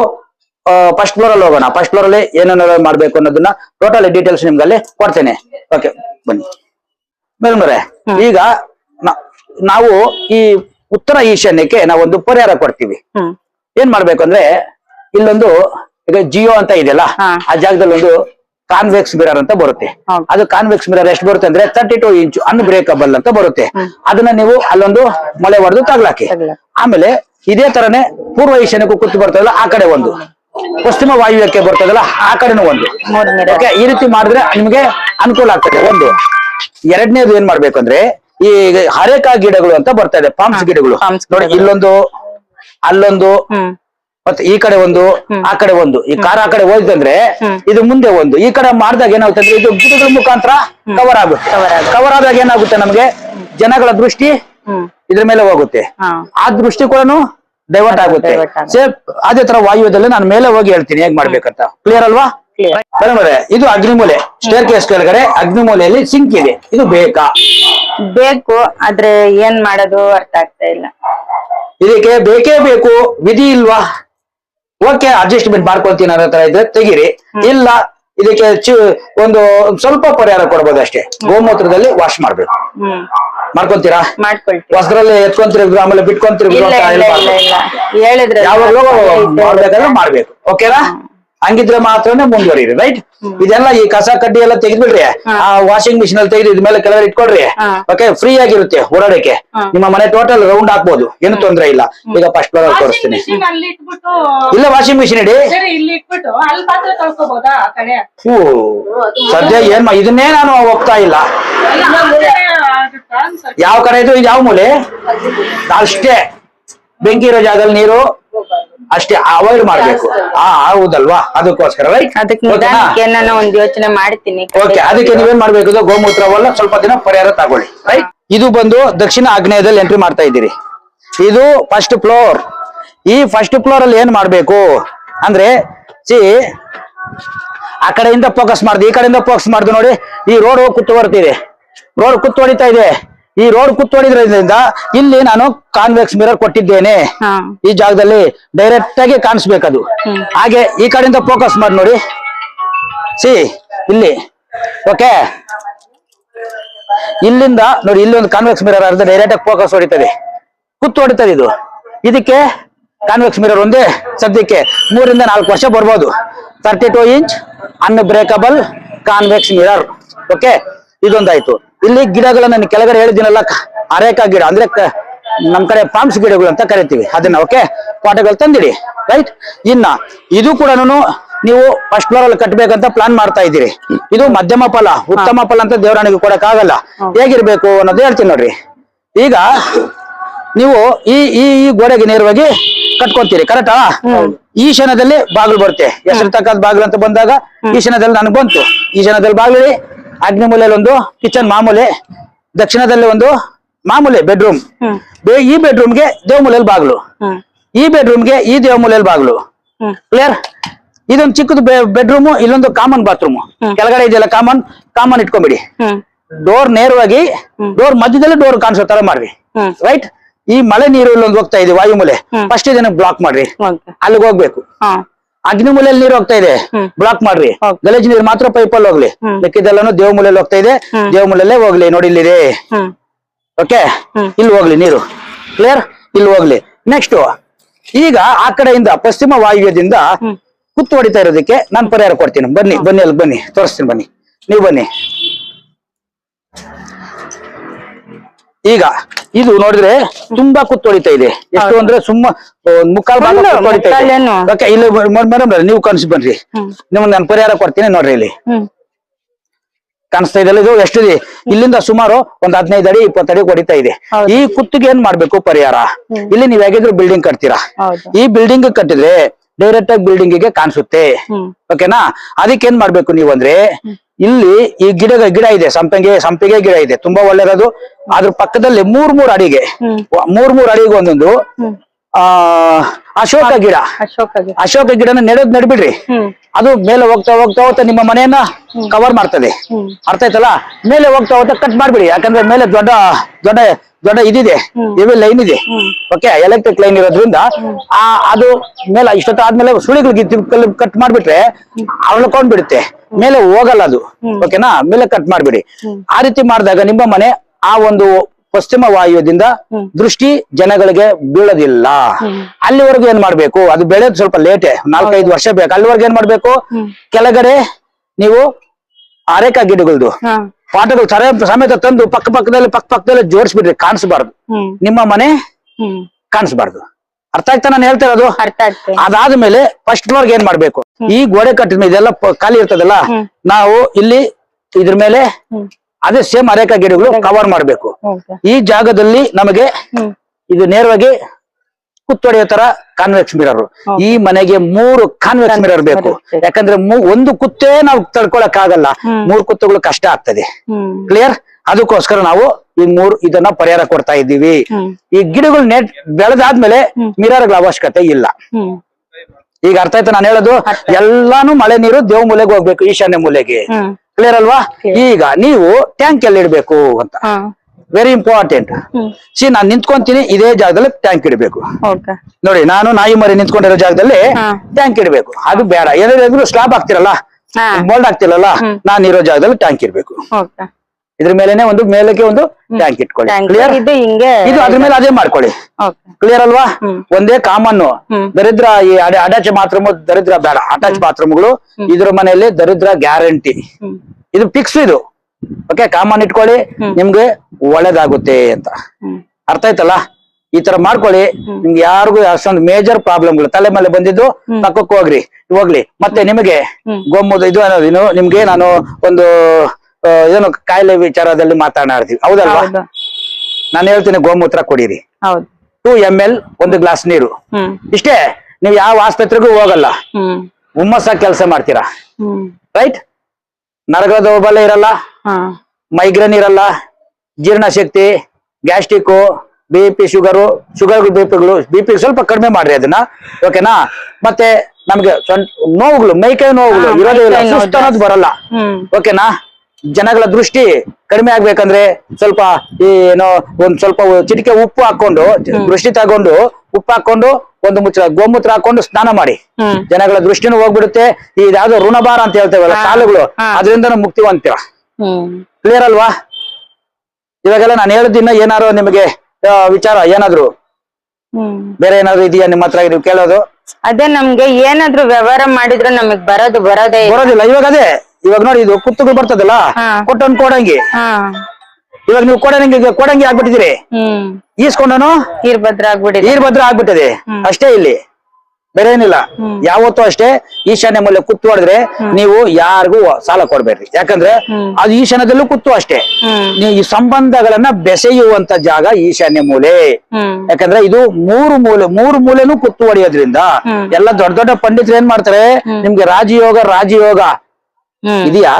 ಫಸ್ಟ್ ಫ್ಲೋರ್ ಅಲ್ಲಿ ಹೋಗೋಣ. ಫಸ್ಟ್ ಫ್ಲೋರ್ ಅಲ್ಲಿ ಏನೇನು ಮಾಡ್ಬೇಕು ಅನ್ನೋದನ್ನ ಟೋಟಲ್ ಡೀಟೇಲ್ಸ್ ನಿಮ್ಗೆ ಅಲ್ಲಿ ಕೊಡ್ತೇನೆ. ಓಕೆ ಬನ್ನಿ. ಮೇಲ್ಮರೆ ಈಗ ನಾವು ಈ ಉತ್ತರ ಈಶಾನ್ಯಕ್ಕೆ ನಾವೊಂದು ಪರಿಹಾರ ಕೊಡ್ತೀವಿ. ಏನ್ ಮಾಡ್ಬೇಕು ಅಂದ್ರೆ ಇಲ್ಲೊಂದು ಈಗ ಜಿಯೋ ಅಂತ ಇದೆಯಲ್ಲ. ಆ ಜಾಗದಲ್ಲಿ ಒಂದು ಕಾನ್ವೆಕ್ಸ್ ಮಿರರ್ ಅಂತ ಬರುತ್ತೆ. ಅದು ಕಾನ್ವೆಕ್ಸ್ ಮಿರರ್ ಎಷ್ಟು ಬರುತ್ತೆ ಅಂದ್ರೆ ತರ್ಟಿ ಟು ಇಂಚ್ ಅನ್ಬ್ರೇಕಬಲ್ ಅಂತ ಬರುತ್ತೆ. ಅದನ್ನ ನೀವು ಅಲ್ಲೊಂದು ಮಳೆ ಹೊಡೆದು ತಗ್ಲಾಕಿ. ತಗ್ಲಾಕಿ. ಆಮೇಲೆ ಇದೇ ತರನೇ ಪೂರ್ವ ಈಶಾನ್ಯಕ್ಕೂ ಕೂತು ಬರ್ತದಲ್ಲ ಆ ಕಡೆ ಒಂದು. ಪಶ್ಚಿಮ ವಾಯುವ್ಯಕ್ಕೆ ಬರ್ತದಲ್ಲ ಆ ಕಡೆನೂ ಒಂದು. ಓಕೆ ಈ ರೀತಿ ಮಾಡಿದ್ರೆ ನಿಮ್ಗೆ ಅನುಕೂಲ ಆಗ್ತದೆ. ಒಂದು ಎರಡನೇದು ಏನ್ ಮಾಡ್ಬೇಕು ಅಂದ್ರೆ ಈ ಹರೇಕಾ ಗಿಡಗಳು ಅಂತ ಬರ್ತಾ ಇದೆ ಪಾಮ್ಸ್ ಗಿಡಗಳು. ನೋಡಿ ಇಲ್ಲೊಂದು ಅಲ್ಲೊಂದು ಮತ್ತೆ ಈ ಕಡೆ ಒಂದು ಆ ಕಡೆ ಒಂದು. ಈ ಕಾರ ಆ ಕಡೆ ಹೋಯ್ತಂದ್ರೆ ಇದು ಮುಂದೆ ಒಂದು. ಈ ಕಡೆ ಮಾಡಿದಾಗ ಏನಾಗುತ್ತೆ ಇದು ಗಿಡಗಳ ಮುಖಾಂತರ ಕವರ್ ಆಗುತ್ತೆ. ಕವರ್ ಆದಾಗ ಏನಾಗುತ್ತೆ ನಮ್ಗೆ? ಜನಗಳ ದೃಷ್ಟಿ ಇದ್ರ ಮೇಲೆ ಹೋಗುತ್ತೆ. ಆ ದೃಷ್ಟಿ ಕೂಡ ಡೈವರ್ಟ್ ಆಗುತ್ತೆ. ಸೇಫ್. ಸೇಮ್ ಅದೇ ತರ ವಾಯುವ್ಯದಲ್ಲಿ ನಾನು ಮೇಲೆ ಹೋಗಿ ಹೇಳ್ತೀನಿ ಹೇಗ್ ಮಾಡ್ಬೇಕಂತ. ಕ್ಲಿಯರ್ ಅಲ್ವಾ? ಬರೋಬರೆ ಇದು ಅಗ್ನಿಮೂಲೆ. ಸ್ಟೇರ್ ಕೇಸ್ ಕೆಳಗಡೆ ಅಗ್ನಿಮೂಲೆಯಲ್ಲಿ ಸಿಂಕ್ ಇದೆ. ಇದು ಬೇಕಾ? ಬೇಕು ಆದ್ರೆ ಏನ್ ಮಾಡೋದು ಅರ್ಥ ಆಗ್ತಾ ಇಲ್ಲ. ಇದಕ್ಕೆ ಬೇಕೇ ಬೇಕು ವಿಧಿ ಇಲ್ವಾ? ಓಕೆ ಅಡ್ಜಸ್ಟ್ಮೆಂಟ್ ಮಾಡ್ಕೊಳ್ತೀನಿ ಅನ್ನೋ ತರ ಇದ್ರೆ ತೆಗೀರಿ. ಇಲ್ಲ ಇದಕ್ಕೆ ಒಂದು ಸ್ವಲ್ಪ ಪರಿಹಾರ ಕೊಡ್ಬೋದು ಅಷ್ಟೇ. ಗೋಮೂತ್ರದಲ್ಲಿ ವಾಶ್ ಮಾಡ್ಬೇಕು. ಮಾಡ್ಕೊಂತೀರಾ? ಮಾಡ್ಕೊಳ್ತೀವಿ ಹೊಸದ್ರಲ್ಲಿ ಎತ್ಕೊಂತಿರ್ಬೇಕು ಆಮೇಲೆ ಬಿಟ್ಕೊಂತಿರ್ಬೇಕು ಇಲ್ಲ ಇಲ್ಲ. ಇಲ್ಲ ಇಲ್ಲ. ಹೇಳಿದ್ರೆ ಯಾವಾಗ್ಲೂ ಮಾಡ್ಬೇಕಾದ್ರೆ ಮಾಡ್ಬೇಕು. ಓಕೆನಾ? ಹಂಗಿದ್ರೆ ಮಾತ್ರನೇ ಮುಂದುವರಿರಿ ರೈಟ್ ಇದೆಲ್ಲ ಈ ಕಸ ಕಡ್ಡಿ ಎಲ್ಲ ತೆಗೆದ್ಬಿಡ್ರಿ. ಆ ವಾಷಿಂಗ್ ಮಿಷಿನ್ ಅಲ್ಲಿ ತೆಗೆದು ಇದ್ಮೇಲೆ ಕೆಳಗಡೆ ಇಟ್ಕೊಡ್ರಿ ಓಕೆ ಫ್ರೀ ಆಗಿರುತ್ತೆ ಓಡಾಡಕ್ಕೆ ನಿಮ್ಮ ಮನೆ ಟೋಟಲ್ ರೌಂಡ್ ಹಾಕ್ಬೋದು ಏನು ತೊಂದ್ರೆ ಇಲ್ಲ. ಈಗ ಫಸ್ಟ್ ಫ್ಲೋರ್ ತೋರಿಸ್ತೀನಿ. ಮಿಷಿನ್ ಅಲ್ಲಿ ಇಟ್ಬಿಟ್ಟು ಇಲ್ಲ ವಾಷಿಂಗ್ ಮಿಷಿನ್ ಇಡಿ. ಬೇರೆ ಇಲ್ಲಿ ಇಟ್ಬಿಟ್ಟು. ಅಲ್ಲಿ ಪಾತ್ರೆ ತೊಳ್ಕೊಬೋದಾ ಆ ಕಡೆ? ಹೂ ಸದ್ಯ ಏನ್ ಇದನ್ನೇ ನಾನು ಹೋಗ್ತಾ ಇಲ್ಲ. ಯಾವ ಕಡೆ ಇದು? ಯಾವ ಮೂಲೆ? ಅಷ್ಟೇ. ಬೆಂಕಿ ಇರೋ ಜಾಗದಲ್ಲಿ ನೀರು ಅಷ್ಟೇ. ಅವಾಯ್ಡ್ ಮಾಡ್ಬೇಕು. ಆ ಹೌದಲ್ವಾ? ಅದಕ್ಕೋಸ್ಕರ ರೈಟ್ ಅದಕ್ಕೆ ನಾನು ಒಂದ್ ಯೋಚನೆ ಮಾಡ್ತೀನಿ. ಓಕೆ ಅದಕ್ಕೆ ನೀವೇನ್ ಮಾಡ್ಬೇಕು ಗೋಮೂತ್ರವಲ್ಲ ಸ್ವಲ್ಪ ದಿನ ಪರಿಹಾರ ತಗೊಳ್ಳಿ ರೈಟ್ ಇದು ಬಂದು ದಕ್ಷಿಣ ಆಗ್ನೇಯದಲ್ಲಿ ಎಂಟ್ರಿ ಮಾಡ್ತಾ ಇದ್ದೀರಿ. ಇದು ಫಸ್ಟ್ ಫ್ಲೋರ್ ಈ ಫಸ್ಟ್ ಫ್ಲೋರ್ ಅಲ್ಲಿ ಏನ್ ಮಾಡ್ಬೇಕು? ಅಂದ್ರೆ ಸಿ ಆ ಕಡೆಯಿಂದ ಫೋಕಸ್ ಮಾಡ್ದು ಈ ಕಡೆಯಿಂದ ಫೋಕಸ್ ಮಾಡ್ದು ನೋಡಿ ಈ ರೋಡ್ ಹೋಗಿ ಕುತ್ತು ಬರ್ತಿದೆ ರೋಡ್ ಕುತ್ತು ಹೊಡಿತಾ ಇದೆ. ಈ ರೋಡ್ ಕುತ್ತು ಹೊಡಿದ್ರಿಂದ ಇಲ್ಲಿ ನಾನು ಕಾನ್ವೆಕ್ಸ್ ಮಿರರ್ ಕೊಟ್ಟಿದ್ದೇನೆ. ಈ ಜಾಗದಲ್ಲಿ ಡೈರೆಕ್ಟ್ ಆಗಿ ಕಾಣಿಸ್ಬೇಕದು. ಹಾಗೆ ಈ ಕಡೆಯಿಂದ ಫೋಕಸ್ ಮಾಡಿ ನೋಡಿ. ಸಿ ಇಲ್ಲಿ. ಓಕೆ ಇಲ್ಲಿಂದ ನೋಡಿ ಇಲ್ಲಿ ಒಂದು ಕಾನ್ವೆಕ್ಸ್ ಮಿರರ್ ಅರ್ಧ ಡೈರೆಕ್ಟ್ ಆಗಿ ಫೋಕಸ್ ಹೊಡಿತದೆ. ಕುತ್ತು ಹೊಡಿತದೆ ಇದು. ಇದಕ್ಕೆ ಕಾನ್ವೆಕ್ಸ್ ಮಿರರ್ ಒಂದೇ ಸದ್ಯಕ್ಕೆ ಮೂರಿಂದ ನಾಲ್ಕು ವರ್ಷ ಬರ್ಬೋದು. Thirty two inch unbreakable convex mirror okay ಇದೊಂದಾಯ್ತು. ಇಲ್ಲಿ ಗಿಡಗಳನ್ನ ನಾನು ಕೆಳಗಡೆ ಹೇಳಿದಿನಲ್ಲ ಅರೇಕ ಗಿಡ ಅಂದ್ರೆ ನಮ್ ಕಡೆ ಪಾಮ್ಸ್ ಗಿಡಗಳು ಅಂತ ಕರಿತೀವಿ. ಅದನ್ನ ಓಕೆ ಪಾಟಗಳು ತಂದಿಡಿ ರೈಟ್ ಇನ್ನ ಇದು ಕೂಡ ನೀವು ಫಸ್ಟ್ ಫ್ಲೋರ್ ಅಲ್ಲಿ ಕಟ್ಬೇಕಂತ ಪ್ಲಾನ್ ಮಾಡ್ತಾ ಇದ್ದೀರಿ. ಇದು ಮಧ್ಯಮ ಫಲ ಉತ್ತಮ ಫಲ ಅಂತ ದೇವರಾಣಿಗೆ ಕೊಡಕ್ ಆಗಲ್ಲ ಹೇಗಿರ್ಬೇಕು ಅನ್ನೋದು ಹೇಳ್ತೀನಿ ನೋಡ್ರಿ. ಈಗ ನೀವು ಈ ಈ ಈ ಗೋಡೆಗೆ ನೇರವಾಗಿ ಕಟ್ಕೊಂತೀರಿ ಕರೆಕ್ಟಾ ಶನದಲ್ಲಿ ಬಾಗಿಲು ಬರುತ್ತೆ. ಹೆಸರು ತಕ್ಕ ಬಾಗಿಲು ಅಂತ ಬಂದಾಗ ಈಶಾನ್ಯದಲ್ಲಿ ನನಗೆ ಬಂತು. ಈಶಾನ್ಯದಲ್ಲಿ ಬಾಗಿಲು ಅಗ್ನಿ ಮೂಲೆಯಲ್ಲಿ ಒಂದು ಕಿಚನ್ ಮಾಮೂಲಿ ದಕ್ಷಿಣದಲ್ಲಿ ಒಂದು ಮಾಮೂಲಿ ಬೆಡ್ರೂಮ್ ಈ ಬೆಡ್ರೂಮ್ಗೆ ದೇವಮೂಲೆಯಲ್ಲಿ ಬಾಗಿಲು. ಬಾಗ್ಲು ಈ ಬೆಡ್ರೂಮ್ಗೆ ಈ ದೇವಮೂಲೆಯಲ್ಲಿ ಬಾಗಿಲು. ಕ್ಲಿಯರ್ ಇದೊಂದು ಚಿಕ್ಕದು ಬೆಡ್ರೂಮ್ ಇಲ್ಲೊಂದು ಕಾಮನ್ ಬಾತ್ರೂಮ್ ಕೆಳಗಡೆ ಇದೆಯಲ್ಲ ಕಾಮನ್ ಕಾಮನ್ ಇಟ್ಕೊಂಬಿಡಿ. ಡೋರ್ ನೇರವಾಗಿ ಡೋರ್ ಮಧ್ಯದಲ್ಲಿ ಡೋರ್ ಕಾಣಿಸೋ ತರ ಮಾಡ್ರಿ. ರೈಟ್ ಈ ಮಳೆ ನೀರು ಇಲ್ಲೊಂದು ಹೋಗ್ತಾ ಇದೆ ವಾಯುಮೂಲೆ ಫಸ್ಟ್ ಇದನ್ನ ಬ್ಲಾಕ್ ಮಾಡ್ರಿ. ಅಲ್ಲಿಗೆ ಹೋಗ್ಬೇಕು. ಅಗ್ನಿಮೂಲೆಯಲ್ಲಿ ನೀರು ಹೋಗ್ತಾ ಇದೆ. ಬ್ಲಾಕ್ ಮಾಡ್ರಿ. ಗಲೇಜ್ ನೀರು ಮಾತ್ರ ಪೈಪಲ್ಲಿ ಹೋಗ್ಲಿ. ಮಿಕ್ಕಿದೆಲ್ಲಾನು ದೇವಮೂಲೆಯಲ್ಲಿ ಹೋಗ್ತಾ ಇದೆ. ದೇವಮೂಲೆಲ್ಲೇ ಹೋಗ್ಲಿ. ನೋಡಿ ಇಲ್ಲಿದೆ. ಹ್ಮ್. ಓಕೆ ಇಲ್ಲಿ ಹೋಗ್ಲಿ ನೀರು. ಕ್ಲಿಯರ್ ಇಲ್ಲಿ ಹೋಗ್ಲಿ. ನೆಕ್ಸ್ಟ್ ಈಗ ಆ ಕಡೆಯಿಂದ ಪಶ್ಚಿಮ ವಾಯುವ್ಯದಿಂದ ಕುತ್ತು ಹೊಡಿತಾ ಇರೋದಕ್ಕೆ ನಾನು ಪರಿಹಾರ ಕೊಡ್ತೀನಿ. ಬನ್ನಿ ಬನ್ನಿ ಅಲ್ಲಿ ಬನ್ನಿ. ತೋರಿಸ್ತೀನಿ ಬನ್ನಿ. ನೀವು ಬನ್ನಿ. ಈಗ ಇದು ನೋಡಿದ್ರೆ ತುಂಬಾ ಕುತ್ತೊಳಿತ ಇದೆ. ಎಷ್ಟು ಅಂದ್ರೆ ಸುಮ್ಮ ಮುಕ್ಕಾಲ್ ಭಾಗ ಇದೆ. ಓಕೆ ಇಲ್ಲಿ ಮೇಡಮ್ ನೀವು ಕನ್ಸಿ ಬನ್ರಿ. ನಿಮ್ಗೆ ನಾನು ಪರಿಹಾರ ಕೊಡ್ತೀನಿ ನೋಡ್ರಿ ಇಲ್ಲಿ. ಕಾಣಿಸ್ತಾ ಇದೆಲ್ಲ ಇದು? ಎಷ್ಟಿದೆ ಇಲ್ಲಿಂದ ಸುಮಾರು ಒಂದ್ ಹದಿನೈದು ಅಡಿ ಇಪ್ಪತ್ತು ಅಡಿ ಹೊಡಿತಾ ಇದೆ. ಈ ಕುತ್ತಿಗೆ ಏನ್ ಮಾಡ್ಬೇಕು ಪರಿಹಾರ? ಇಲ್ಲಿ ನೀವ್ ಹೇಗಿದ್ರು ಬಿಲ್ಡಿಂಗ್ ಕಟ್ತೀರಾ? ಈ ಬಿಲ್ಡಿಂಗ್ ಕಟ್ಟಿದ್ರೆ ಡೈರೆಕ್ಟ್ ಆಗಿ ಬಿಲ್ಡಿಂಗ್ಗೆ ಕಾಣಿಸುತ್ತೆ. ಓಕೆನಾ? ಅದಕ್ಕೆ ಏನ್ ಮಾಡ್ಬೇಕು ನೀವು ಅಂದ್ರೆ ಇಲ್ಲಿ ಈ ಗಿಡ ಗಿಡ ಇದೆ ಸಂಪಿಗೆ ಸಂಪಿಗೆ ಗಿಡ ಇದೆ ತುಂಬಾ ಒಳ್ಳೇದದು ಅದ್ರ ಪಕ್ಕದಲ್ಲಿ ಮೂರ್ ಮೂರ್ ಅಡಿಗೆ. ಮೂರ್ ಮೂರ್ ಅಡಿಗೆ ಒಂದೊಂದು. ಆ ಅಶೋಕ ಗಿಡ. ಅಶೋಕ ಗಿಡನ ನೆಡೋದ್ ನೆಡ್ಬಿಡ್ರಿ. ಅದು ಮೇಲೆ ಹೋಗ್ತಾ ಹೋಗ್ತಾ ಹೋಗ್ತಾ ನಿಮ್ಮ ಮನೆಯನ್ನ ಕವರ್ ಮಾಡ್ತದೆ. ಅರ್ಥ ಆಯ್ತಲ್ಲ? ಮೇಲೆ ಹೋಗ್ತಾ ಹೋಗ್ತಾ ಕಟ್ ಮಾಡ್ಬಿಡಿ. ಯಾಕಂದ್ರೆ ಮೇಲೆ ದೊಡ್ಡ ದೊಡ್ಡ ದೊಡ್ಡ ಇದಿದೆ. ಇವೆ ಲೈನ್ ಇದೆ. ಓಕೆ ಎಲೆಕ್ಟ್ರಿಕ್ ಲೈನ್ ಇರೋದ್ರಿಂದ ಆ ಅದು ಮೇಲೆ ಇಷ್ಟೊತ್ತು ಆದ್ಮೇಲೆ ಸುಳಿಗಳಿಗೆ ಕಟ್ ಮಾಡ್ಬಿಟ್ರೆ ಅಳ್ಕೊಂಡ್ ಬಿಡುತ್ತೆ ಮೇಲೆ ಹೋಗಲ್ಲ ಅದು. ಓಕೆನಾ ಮೇಲೆ ಕಟ್ ಮಾಡ್ಬಿಡಿ. ಆ ರೀತಿ ಮಾಡಿದಾಗ ನಿಮ್ಮ ಮನೆ ಆ ಒಂದು ಪಶ್ಚಿಮ ವಾಯುವ್ಯದಿಂದ ದೃಷ್ಟಿ ಜನಗಳಿಗೆ ಬೀಳೋದಿಲ್ಲ. ಅಲ್ಲಿವರೆಗೂ ಏನ್ ಮಾಡ್ಬೇಕು? ಅದು ಬೆಳೆಯೋದು ಸ್ವಲ್ಪ ಲೇಟೆ ನಾಲ್ಕೈದು ವರ್ಷ ಬೇಕು. ಅಲ್ಲಿವರೆಗೂ ಏನ್ ಮಾಡ್ಬೇಕು? ಕೆಳಗಡೆ ನೀವು ಅರೆಕ ಗಿಡಗಳದು ಹಾ ಪಾಟಗಳು ಸರ ಸಮೇತ ತಂದು ಪಕ್ಕ ಪಕ್ಕದಲ್ಲಿ ಪಕ್ಕ ಪಕ್ಕದಲ್ಲಿ ಜೋಡಿಸ್ಬಿಡ್ರಿ ಕಾಣಿಸ್ಬಾರ್ದು. ನಿಮ್ಮ ಮನೆ ಕಾಣಿಸ್ಬಾರ್ದು. ಅರ್ಥ ಆಯ್ತಾ ನಾನು ಹೇಳ್ತಾ ಇರೋದು? ಅದಾದ್ಮೇಲೆ ಫಸ್ಟ್ ಫ್ಲೋರ್ಗೆ ಏನ್ ಮಾಡ್ಬೇಕು? ಈ ಗೋಡೆ ಕಟ್ಟಿದ ಇದೆಲ್ಲ ಖಾಲಿ ಇರ್ತದಲ್ಲ ನಾವು ಇಲ್ಲಿ ಇದ್ರ ಮೇಲೆ ಅದೇ ಸೇಮ್ ಅರೇಕ ಗಿಡಗಳು ಕವರ್ ಮಾಡ್ಬೇಕು. ಈ ಜಾಗದಲ್ಲಿ ನಮಗೆ ಇದು ನೇರವಾಗಿ ಕುತ್ತೊಡೆಯೋ ತರ ಕಾನ್ವೆಕ್ಸ್ ಮಿರರ್ ಈ ಮನೆಗೆ ಮೂರು ಕಾನ್ವೆಕ್ಸ್ ಮಿರರ್ ಬೇಕು. ಯಾಕಂದ್ರೆ ಒಂದು ಕುತ್ತೇ ನಾವು ತಡ್ಕೊಳಕ್ ಆಗಲ್ಲ ಮೂರು ಕುತ್ತುಗಳು ಕಷ್ಟ ಆಗ್ತದೆ. ಕ್ಲಿಯರ್ ಅದಕ್ಕೋಸ್ಕರ ನಾವು ಈ ಮೂರು ಇದನ್ನ ಪರಿಹಾರ ಕೊಡ್ತಾ ಇದ್ದೀವಿ. ಈ ಗಿಡಗಳು ನೆಟ್ ಬೆಳೆದಾದ್ಮೇಲೆ ಮಿರರ್ಗಳ ಅವಶ್ಯಕತೆ ಇಲ್ಲ. ಈಗ ಅರ್ಥ ಆಯ್ತಾ ನಾನು ಹೇಳೋದು? ಎಲ್ಲಾನು ಮಳೆ ನೀರು ದೇವ್ ಮೂಲೆಗೆ ಹೋಗ್ಬೇಕು ಈಶಾನ್ಯ ಮೂಲೆಗೆ. ಕ್ಲಿಯರ್ ಅಲ್ವಾ? ಈಗ ನೀವು ಟ್ಯಾಂಕ್ ಎಲ್ಲಿ ಇಡ್ಬೇಕು ಅಂತ. ವೆರಿ ಇಂಪಾರ್ಟೆಂಟ್ ಸಿ ನಾನು ನಿಂತ್ಕೊಂತೀನಿ ಇದೇ ಜಾಗದಲ್ಲಿ ಟ್ಯಾಂಕ್ ಇಡಬೇಕು. ನೋಡಿ ನಾನು ನಾಯಿ ಮರಿ ನಿಂತ್ಕೊಂಡಿರೋ ಜಾಗದಲ್ಲಿ ಟ್ಯಾಂಕ್ ಇಡಬೇಕು. ಅದು ಬೇಡ. ಏನಾದ್ರು ಸ್ಲಾಬ್ ಆಗ್ತಿರಲ್ಲ ಬೋಲ್ಡ್ ಆಗ್ತಿರಲ್ಲ ನಾನು ಇರೋ ಜಾಗದಲ್ಲಿ ಟ್ಯಾಂಕ್ ಇರ್ಬೇಕು ಓಕೆ ಇದ್ರ ಮೇಲೆನೆ ಒಂದು ಮೇಲಕ್ಕೆ ಒಂದು ಟ್ಯಾಂಕ್ ಇಟ್ಕೊಳ್ಳಿ. ಕ್ಲಿಯರ್ ಇದು ಅದ್ರ ಮೇಲೆ ಅದೇ ಮಾಡ್ಕೊಳ್ಳಿ. ಕ್ಲಿಯರ್ ಅಲ್ವಾ? ಒಂದೇ ಕಾಮನ್ ದರಿದ್ರ ಈ ಅಟ್ಯಾಚ್ ಬಾತ್ರೂಮ್ ದರಿದ್ರ ಬೇಡ. ಅಟ್ಯಾಚ್ ಬಾತ್ರೂಮ್ಗಳು ಇದ್ರ ಮನೆಯಲ್ಲಿ ದರಿದ್ರ ಗ್ಯಾರಂಟಿ ಇದು ಫಿಕ್ಸ್ ಇದು. ಓಕೆ ಕಾಮನ್ ಇಟ್ಕೊಳ್ಳಿ ನಿಮ್ಗೆ ಒಳ್ಳೇದಾಗುತ್ತೆ ಅಂತ. ಅರ್ಥ ಆಯ್ತಲ್ಲ? ಈ ತರ ಮಾಡ್ಕೊಳ್ಳಿ ನಿಮ್ಗೆ ಯಾರಿಗೂ ಅಷ್ಟೊಂದು ಮೇಜರ್ ಪ್ರಾಬ್ಲಮ್ಗಳು ತಲೆ ಮೇಲೆ ಬಂದಿದ್ದು ಪಕ್ಕಕ್ಕೆ ಹೋಗ್ರಿ ಹೋಗ್ಲಿ. ಮತ್ತೆ ನಿಮಗೆ ಗೊಮ್ಮದ ಇದು ಅನ್ನೋದು ನಿಮ್ಗೆ ನಾನು ಒಂದು ಏನು ಕಾಯಿಲೆ ವಿಚಾರದಲ್ಲಿ ಮಾತಾಡ್ತೀವಿ ಹೌದಲ್ವಾ? ಹೌದು. ನಾನು ಹೇಳ್ತೀನಿ ಗೋಮೂತ್ರ ಕುಡೀರಿ. ಟೂ ಎಂ ಎಲ್ ಒಂದು ಗ್ಲಾಸ್ ನೀರು. ಇಷ್ಟೇ ನೀವು ಯಾವ ಆಸ್ಪತ್ರೆಗೂ ಹೋಗಲ್ಲ. ಹ್ಮ್. ಹುಮ್ಮಸ್ಸಾಗಿ ಕೆಲಸ ಮಾಡ್ತೀರಾ? ರೈಟ್ ನರಗದ ದೌರ್ಬಲ್ಯ ಇರಲ್ಲ. ಮೈಗ್ರೇನ್ ಇರಲ್ಲ ಜೀರ್ಣಶಕ್ತಿ gastric B P sugar sugar B ಪಿಗಳು B P ಸ್ವಲ್ಪ ಕಡಿಮೆ ಮಾಡ್ರಿ ಅದನ್ನ ಓಕೆನಾ ಮತ್ತೆ ನಮ್ಗೆ ನೋವುಗಳು ಮೈಕೈ ನೋವುಗಳು ಇರೋದೇ ಇಲ್ಲ ಸುಸ್ತು ಅನ್ನೋದು ಬರಲ್ಲ. ಓಕೆನಾ ಜನಗಳ ದೃಷ್ಟಿ ಕಡಿಮೆ ಆಗ್ಬೇಕಂದ್ರೆ ಸ್ವಲ್ಪ ಈ ಏನೋ ಒಂದ್ ಸ್ವಲ್ಪ ಚಿಟಿಕೆ ಉಪ್ಪು ಹಾಕೊಂಡು ದೃಷ್ಟಿ ತಗೊಂಡು ಉಪ್ಪು ಹಾಕೊಂಡು ಒಂದು ಮುಚ್ಚ ಗೋಮೂತ್ರ ಹಾಕೊಂಡು ಸ್ನಾನ ಮಾಡಿ. ಜನಗಳ ದೃಷ್ಟಿನೂ ಹೋಗ್ಬಿಡುತ್ತೆ. ಈ ಯಾವ್ದೋ ಋಣಭಾರ ಅಂತ ಹೇಳ್ತೇವಲ್ಲ ಕಾಲುಗಳು ಸಾಲುಗಳು. ಅದರಿಂದ ಮುಕ್ತಿವಂತೀರ. ಕ್ಲಿಯರ್ ಅಲ್ವಾ? ಇವಾಗೆಲ್ಲ ನಾನು ಹೇಳುದಿನ್ನ ಏನಾರು ನಿಮಗೆ ವಿಚಾರ ಏನಾದ್ರು? ಬೇರೆ ಏನಾದ್ರು ಇದೆಯಾ ನಿಮ್ಮ ಹತ್ರ ನೀವು ಕೇಳೋದು? ಅದೇ ನಮ್ಗೆ ಏನಾದ್ರು ವ್ಯವಹಾರ ಮಾಡಿದ್ರೆ ನಮಗ್ ಬರೋದು ಬರೋದೇ. ಬರೋದಿಲ್ಲ ಇವಾಗ ಅದೇ ಇವಾಗ ನೋಡಿ ಇದು ಕುತ್ತುಗಳು ಬರ್ತದಲ್ಲ. ಕೊಟ್ಟನ್ ಕೊಡಂಗಿ. ಇವಾಗ ನೀವು ಕೊಡಂಗಿ ಕೊಡಂಗಿ ಆಗ್ಬಿಟ್ಟಿದ್ರಿ ಈಸ್ಕೊಂಡನು? ಈರ್ಭದ್ರ ಆಗ್ಬಿಟ್ಟಿದೆ. ಈರ್ಭದ್ರ ಆಗ್ಬಿಟ್ಟಿದೆ. ಅಷ್ಟೇ ಇಲ್ಲಿ. ಬೇರೆ ಏನಿಲ್ಲ ಯಾವತ್ತೂ ಅಷ್ಟೇ ಈಶಾನ್ಯ ಮೂಲೆ ಕುತ್ತು ಹೊಡೆದ್ರೆ ನೀವು ಯಾರಿಗೂ ಸಾಲ ಕೊಡ್ಬೇಡ್ರಿ. ಯಾಕಂದ್ರೆ ಅದು ಈಶಾನ್ಯದಲ್ಲೂ ಕುತ್ತು ಅಷ್ಟೇ. ನೀವು ಈ ಸಂಬಂಧಗಳನ್ನ ಬೆಸೆಯುವಂತ ಜಾಗ ಈಶಾನ್ಯ ಮೂಲೆ. ಯಾಕಂದ್ರೆ ಇದು ಮೂರು ಮೂಲೆ ಮೂರು ಮೂಲೆನೂ ಕುತ್ತು ಹೊಡೆಯೋದ್ರಿಂದ ಎಲ್ಲ ದೊಡ್ಡ ದೊಡ್ಡ ಪಂಡಿತರು ಏನ್ ಮಾಡ್ತಾರೆ? ನಿಮ್ಗೆ ರಾಜಯೋಗ ರಾಜಯೋಗ ಇದೆಯಾ?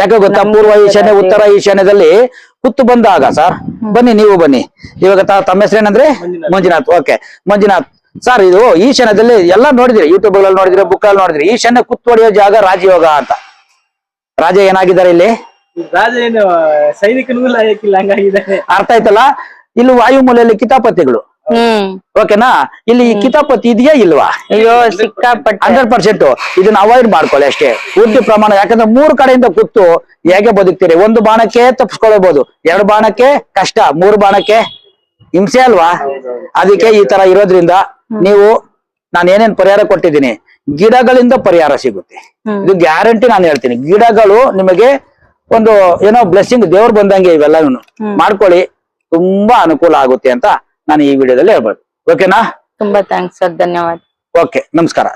ಯಾಕೆ ಗೊತ್ತಾ? ಪೂರ್ವ ಈಶಾನ್ಯ ಉತ್ತರ ಈಶಾನ್ಯದಲ್ಲಿ ಕುತ್ತು ಬಂದಾಗ ಸರ್. ಬನ್ನಿ ನೀವು ಬನ್ನಿ. ಇವಾಗ ತಮ್ಮ ತಮ್ಮ ಹೆಸರೇನಂದ್ರೆ? ಮಂಜುನಾಥ್. ಓಕೆ. ಮಂಜುನಾಥ್. ಸರ್ ಇದು ಈಶಾನ್ಯದಲ್ಲಿ ಎಲ್ಲ ನೋಡಿದ್ರಿ ಯೂಟ್ಯೂಬ್ಗಳಲ್ಲಿ ನೋಡಿದ್ರಿ ಬುಕ್ ಅಲ್ಲಿ ನೋಡಿದ್ರೆ ಈಶಾನ್ಯ ಕುತ್ತು ಹೊಡೆಯೋ ಜಾಗ ರಾಜಯೋಗ ಅಂತ. ರಾಜ ಏನಾಗಿದ್ದಾರೆ ಇಲ್ಲಿ? ರಾಜ ಏನು ಸೈನಿಕನಿಗೂ ಲಾಯಕ್ಕಿಲ್ಲ ಹಂಗಾಗಿದ್ದಾರೆ. ಅರ್ಥ ಆಯ್ತಲ್ಲ? ಇಲ್ಲಿ ವಾಯುಮೂಲೆಯಲ್ಲಿ ಕಿತಾಪತಿಗಳು. ಹ್ಮ್. ಓಕೆನಾ? ಇಲ್ಲಿ ಈ ಕಿತಾಪತಿ ಇದೆಯಾ ಇಲ್ವಾ? ಅಯ್ಯೋ ಸಿಕ್ಕಾಪಟ್ಟೆ. Hundred percent. ಇದನ್ನ ಅವಾಯ್ಡ್ ಮಾಡ್ಕೊಳ್ಳಿ ಅಷ್ಟೇ. ಪೂರ್ತಿ ಪ್ರಮಾಣ ಯಾಕಂದ್ರೆ ಮೂರು ಕಡೆಯಿಂದ ಕೂತು ಹೇಗೆ ಬದುಕ್ತೀರಿ? ಒಂದು ಬಾಣಕ್ಕೆ ತಪ್ಪಿಸ್ಕೊಳ್ಬಹುದು ಎರಡು ಬಾಣಕ್ಕೆ ಕಷ್ಟ ಮೂರು ಬಾಣಕ್ಕೆ ಹಿಂಸೆ ಅಲ್ವಾ? ಅದಕ್ಕೆ ಈ ತರ ಇರೋದ್ರಿಂದ ನೀವು ನಾನು ಏನೇನ್ ಪರಿಹಾರ ಕೊಟ್ಟಿದ್ದೀನಿ? ಗಿಡಗಳಿಂದ ಪರಿಹಾರ ಸಿಗುತ್ತೆ. ಇದು ಗ್ಯಾರಂಟಿ ನಾನು ಹೇಳ್ತೀನಿ. ಗಿಡಗಳು ನಿಮಗೆ ಒಂದು ಏನೋ ಬ್ಲೆಸ್ಸಿಂಗ್ ದೇವ್ರು ಬಂದಂಗೆ ಇವೆಲ್ಲವನ್ನು ಮಾಡ್ಕೊಳ್ಳಿ. ತುಂಬಾ ಅನುಕೂಲ ಆಗುತ್ತೆ ಅಂತ ನಾನು ಈ ವಿಡಿಯೋದಲ್ಲಿ ಹೇಳ್ಬೋದು. ಓಕೆನಾ? ತುಂಬಾ ಥ್ಯಾಂಕ್ಸ್ ಸರ್. ಧನ್ಯವಾದ. ಓಕೆ ನಮಸ್ಕಾರ.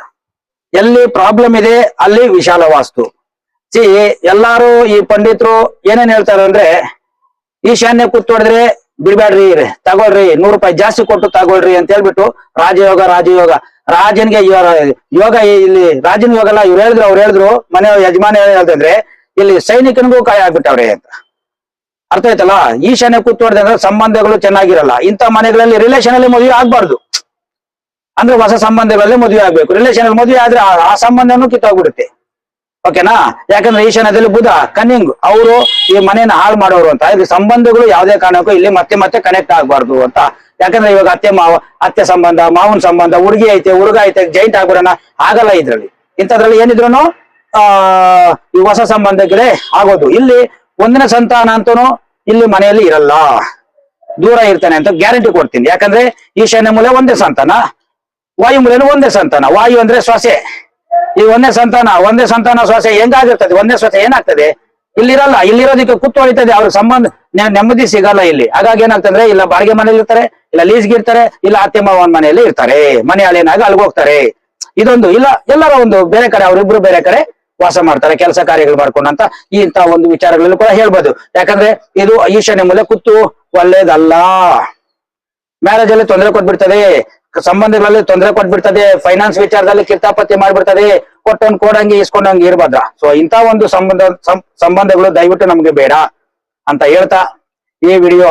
ಎಲ್ಲಿ ಪ್ರಾಬ್ಲಮ್ ಇದೆ ಅಲ್ಲಿ ವಿಶಾಲ ವಾಸ್ತು. ಸಿ ಎಲ್ಲಾರು ಈ ಪಂಡಿತರು ಏನೇನ್ ಹೇಳ್ತಾರೆ ಅಂದ್ರೆ ಈಶಾನ್ಯ ಕೂತ್ಕೊಡಿದ್ರೆ ಬಿಡ್ಬೇಡ್ರಿ, ತಗೊಳ್ರಿ, ನೂರು ರೂಪಾಯಿ ಜಾಸ್ತಿ ಕೊಟ್ಟು ತಗೊಳ್ರಿ ಅಂತ ಹೇಳ್ಬಿಟ್ಟು ರಾಜಯೋಗ ರಾಜಯೋಗ. ರಾಜನ್ಗೆ ಯೋಗ ಇಲ್ಲಿ ರಾಜನ ಯೋಗ ಅಲ್ಲ, ಇವ್ರು ಹೇಳಿದ್ರು, ಅವ್ರು ಹೇಳಿದ್ರು, ಮನೆ ಯಜಮಾನ ಹೇಳ್ದಂದ್ರೆ ಇಲ್ಲಿ ಸೈನಿಕನಿಗೂ ಕಾಯ ಆಗ್ಬಿಟ್ಟವ್ರೆ ಅಂತ. ಅರ್ಥ ಆಯ್ತಲ್ಲ? ಈಶಾನ್ಯ ಕೂತ್ಕೊಡ್ದೆ ಅಂದ್ರೆ ಸಂಬಂಧಗಳು ಚೆನ್ನಾಗಿರಲ್ಲ. ಇಂಥ ಮನೆಗಳಲ್ಲಿ ರಿಲೇಷನ್ ಅಲ್ಲಿ ಮದುವೆ ಆಗ್ಬಾರ್ದು. ಅಂದ್ರೆ ಹೊಸ ಸಂಬಂಧಗಳಲ್ಲಿ ಮದುವೆ ಆಗ್ಬೇಕು. ರಿಲೇಷನ್ ಅಲ್ಲಿ ಮದುವೆ ಆದ್ರೆ ಆ ಸಂಬಂಧನೂ ಕಿತ್ತೋಗ್ಬಿಡುತ್ತೆ. ಓಕೆನಾ? ಯಾಕಂದ್ರೆ ಈಶಾನ್ಯದಲ್ಲಿ ಬುಧ, ಕನ್ನಿಂಗ್, ಅವರು ಈ ಮನೆಯನ್ನ ಹಾಳು ಮಾಡೋರು ಅಂತ. ಇದು ಸಂಬಂಧಗಳು ಯಾವುದೇ ಕಾರಣಕ್ಕೂ ಇಲ್ಲಿ ಮತ್ತೆ ಮತ್ತೆ ಕನೆಕ್ಟ್ ಆಗ್ಬಾರ್ದು ಅಂತ. ಯಾಕಂದ್ರೆ ಇವಾಗ ಅತ್ತೆ ಮಾವ, ಅತ್ತೆ ಸಂಬಂಧ, ಮಾವನ ಸಂಬಂಧ, ಹುಡುಗಿ ಐತೆ, ಹುಡುಗ ಐತೆ ಜೈಂಟ್ ಆಗ್ಬಿಡೋಣ. ಆಗಲ್ಲ ಇದ್ರಲ್ಲಿ. ಇಂಥದ್ರಲ್ಲಿ ಏನಿದ್ರು ಆ, ಈ ಹೊಸ ಸಂಬಂಧಗಳೇ ಆಗೋದು. ಇಲ್ಲಿ ಒಂದಿನ ಸಂತಾನ ಅಂತೂ ಇಲ್ಲಿ ಮನೆಯಲ್ಲಿ ಇರಲ್ಲ. ದೂರ ಇರ್ತಾನೆ ಅಂತ ಗ್ಯಾರಂಟಿ ಕೊಡ್ತೀನಿ. ಯಾಕಂದ್ರೆ ಈಶಾನ್ಯ ಮೂಲೆ ಒಂದೇ ಸಂತಾನ, ವಾಯು ಮೂಲೆನೂ ಒಂದೇ ಸಂತಾನ. ವಾಯು ಅಂದ್ರೆ ಸೊಸೆ. ಈ ಒಂದೇ ಸಂತಾನ ಒಂದೇ ಸಂತಾನ ಸ್ವಾಸ ಹೆಂಗಾಗಿರ್ತದೆ? ಒಂದೇ ಸ್ವಾಸ ಏನಾಗ್ತದೆ? ಇಲ್ಲಿರಲ್ಲ, ಇಲ್ಲಿರೋದಕ್ಕೆ ಕುತ್ತು ಹೊಡಿತದೆ ಅವ್ರ ಸಂಬಂಧ ನೆಮ್ಮದಿ ಸಿಗಲ್ಲ ಇಲ್ಲಿ. ಹಾಗಾಗಿ ಏನಾಗ್ತಂದ್ರೆ, ಇಲ್ಲ ಬಾಡಿಗೆ ಮನೇಲಿ ಇರ್ತಾರೆ, ಇಲ್ಲ ಲೀಸ್ಗೆ ಇರ್ತಾರೆ, ಇಲ್ಲ ಅತ್ತೆ ಮಾವನ ಮನೆಯಲ್ಲಿ ಇರ್ತಾರೆ. ಮನೆ ಅಳಿನಾಗ ಅಲ್ಲಿ ಹೋಗ್ತಾರೆ. ಇದೊಂದು, ಇಲ್ಲ, ಎಲ್ಲರ ಒಂದು ಬೇರೆ ಕಡೆ, ಅವರಿಬ್ರು ಬೇರೆ ಕಡೆ ವಾಸ ಮಾಡ್ತಾರೆ, ಕೆಲಸ ಕಾರ್ಯಗಳು ಮಾಡ್ಕೊಂಡಂತ ಇಂತ ಒಂದು ವಿಚಾರಗಳನ್ನು ಕೂಡ ಹೇಳ್ಬೋದು. ಯಾಕಂದ್ರೆ, ಇದು ಈಶಾನ್ಯ ಮೂಲೆ ಕುತ್ತು ಒಳ್ಳೇದಲ್ಲ. ಮ್ಯಾರೇಜ್ ಅಲ್ಲಿ ತೊಂದರೆ ಕೊಟ್ಬಿಡ್ತದೆ. ಸಂಬಂಧಗಳಲ್ಲಿ ತೊಂದರೆ ಕೊಟ್ಬಿಡ್ತದೆ ಫೈನಾನ್ಸ್ ವಿಚಾರದಲ್ಲಿ ಕಿತ್ತಾಪತಿ ಮಾಡ್ಬಿಡ್ತದೆ ಕೊಟ್ಟೊಂದು ಕೊಡಂಗೆ ಇಸ್ಕೊಂಡಂಗೆ ಇರ್ಬಾರ್ದ ಸೊ ಇಂತ ಒಂದು ಸಂಬಂಧ ಸಂಬಂಧಗಳು ದಯವಿಟ್ಟು ನಮ್ಗೆ ಬೇಡ ಅಂತ ಹೇಳ್ತಾ ಈ ವಿಡಿಯೋ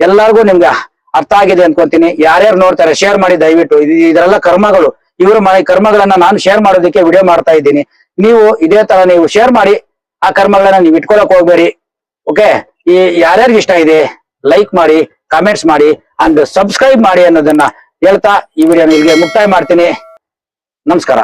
ಎಲ್ಲರಿಗೂ ನಿಮ್ಗೆ ಅರ್ಥ ಆಗಿದೆ ಅನ್ಕೊಂತೀನಿ. ಯಾರ್ಯಾರು ನೋಡ್ತಾರೆ ಶೇರ್ ಮಾಡಿ ದಯವಿಟ್ಟು. ಇದು ಇದರೆಲ್ಲ ಕರ್ಮಗಳು. ಇವರು ಮನೆ ಕರ್ಮಗಳನ್ನ ನಾನು ಶೇರ್ ಮಾಡೋದಕ್ಕೆ ವಿಡಿಯೋ ಮಾಡ್ತಾ ಇದ್ದೀನಿ. ನೀವು ಇದೇ ತರ ನೀವು ಶೇರ್ ಮಾಡಿ, ಆ ಕರ್ಮಗಳನ್ನ ನೀವು ಇಟ್ಕೊಳಕ್ ಹೋಗ್ಬೇಡಿ. ಓಕೆ ಈ ಯಾರ್ಯಾರಿಗೆ ಇಷ್ಟ ಇದೆ ಲೈಕ್ ಮಾಡಿ ಕಾಮೆಂಟ್ಸ್ ಮಾಡಿ ಅಂಡ್ ಸಬ್ಸ್ಕ್ರೈಬ್ ಮಾಡಿ ಅನ್ನೋದನ್ನ ಹೇಳ್ತಾ ಈ ವಿಡಿಯೋ ಇಲ್ಲಿಗೆ ಮುಕ್ತಾಯ ಮಾಡ್ತೀನಿ. ನಮಸ್ಕಾರ.